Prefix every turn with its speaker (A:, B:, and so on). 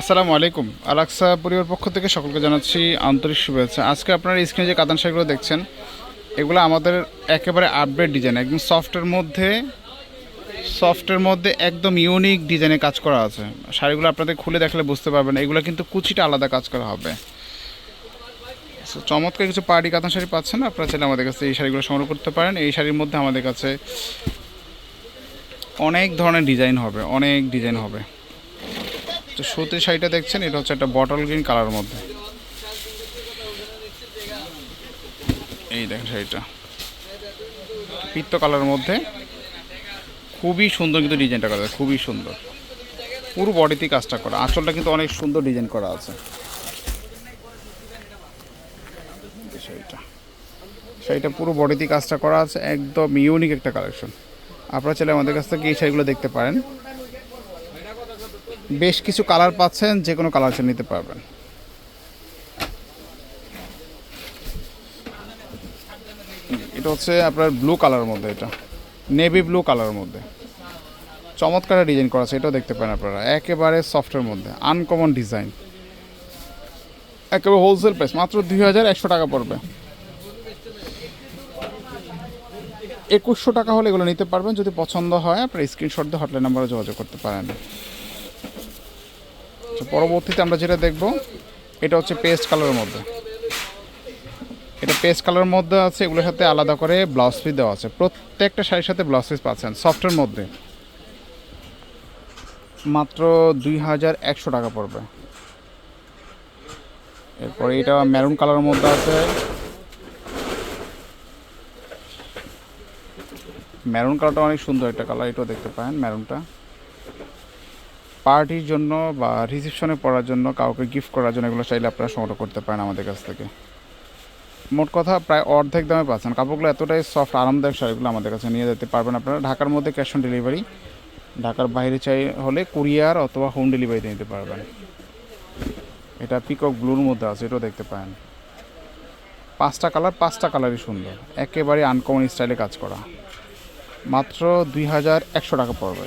A: আসসালামু আলাইকুম। আলাক্সা পরিবার পক্ষ থেকে সকলকে জানাচ্ছি আন্তরিক শুভেচ্ছা। আজকে আপনারা স্ক্রিনে যে কাতান শাড়িগুলো দেখছেন, এগুলো আমাদের একেবারে আপডেট ডিজাইন একদম সফটের মধ্যে সফটের মধ্যে একদম ইউনিক ডিজাইনে কাজ করা আছে। শাড়িগুলো আপনাদের খুলে দেখলে বুঝতে পারবেন, এগুলো কিন্তু কুচিটা আলাদা কাজ করা হবে। চমৎকার কিছু পার্টি কাতান শাড়ি পাচ্ছেন আপনারা চাইলে আমাদের কাছে এই শাড়িগুলো সংগ্রহ করতে পারেন। এই শাড়ির মধ্যে আমাদের কাছে অনেক ধরনের ডিজাইন হবে, অনেক ডিজাইন হবে। তো সুতির শাড়িটা দেখছেন? এটা হচ্ছে একটা বটল গ্রিন কালার মধ্যে। এই দেখেন শাড়িটা। পিত্ত কালারের মধ্যে। খুবই সুন্দর কিন্তু ডিজাইনটা করা খুবই সুন্দর। পুরো বডিতেই কাজটা করা। আঁচলটা কিন্তু অনেক সুন্দর ডিজাইন করা আছে। শাড়িটা। শাড়িটা পুরো বডিতেই কাজটা করা আছে, একদম ইউনিক একটা কালেকশন আপনারা চাইলে আমাদের কাছ থেকে এই শাড়িগুলো দেখতে পারেন। বেশ কিছু কালার পাচ্ছেন, যে কোনো কালার নিতে পারবেন। এটা হচ্ছে আপনার ব্লু কালারের মধ্যে এটা। নেভি ব্লু কালারের মধ্যে। চমৎকার ডিজাইন করা আছে, এটাও দেখতে পারেন আপনারা। একেবারে সফটের মধ্যে আনকমন ডিজাইন একেবারে হোলসেল প্রাইস মাত্র দুই হাজার একশো টাকা পড়বে। একুশশো টাকা হলে এগুলো নিতে পারবেন। যদি পছন্দ হয়, আপনার স্ক্রিনশট দিয়ে হটলাইন নাম্বারে যোগাযোগ করতে পারেন। পরবর্তীতে আমরা যেটা দেখব, এটা হচ্ছে পেস্ট কালারের মধ্যে। এটা পেস্ট কালারের মধ্যে আছে, এগুলোর সাথে আলাদা করে ব্লাউজ পিস দেওয়া আছে। প্রত্যেকটা শাড়ির সাথে ব্লাউজ পিস পাচ্ছেন, সফটের মধ্যে। মাত্র দুই হাজার একশো টাকা পড়বে। এরপরে এটা মেরুন কালারের মধ্যে আছে। মেরুন কালারটা অনেক সুন্দর একটা কালার, এটাও দেখতে পারেন, মেরুনটা। পার্টির জন্য বা রিসেপশনে পড়ার জন্য কাউকে গিফট করার জন্য এগুলো চাইলে আপনারা সংগ্রহ করতে পারেন আমাদের কাছ থেকে। মোট কথা প্রায় অর্ধেক দামে পাচ্ছেন। কাপড়গুলো এতটাই সফট আরামদায়ক শাড়িগুলো আমাদের কাছে নিয়ে যেতে পারবেন আপনারা। ঢাকার মধ্যে ক্যাশ অন ডেলিভারি ঢাকার বাইরে চাই হলে কুরিয়ার অথবা হোম ডেলিভারিতে নিতে পারবেন। এটা পিকক ব্লুর মধ্যে আছে, এটাও দেখতে পারেন। পাঁচটা কালার পাঁচটা কালারই সুন্দর। একেবারে আনকমন স্টাইলে কাজ করা। মাত্র দুই হাজার একশো টাকা পড়বে।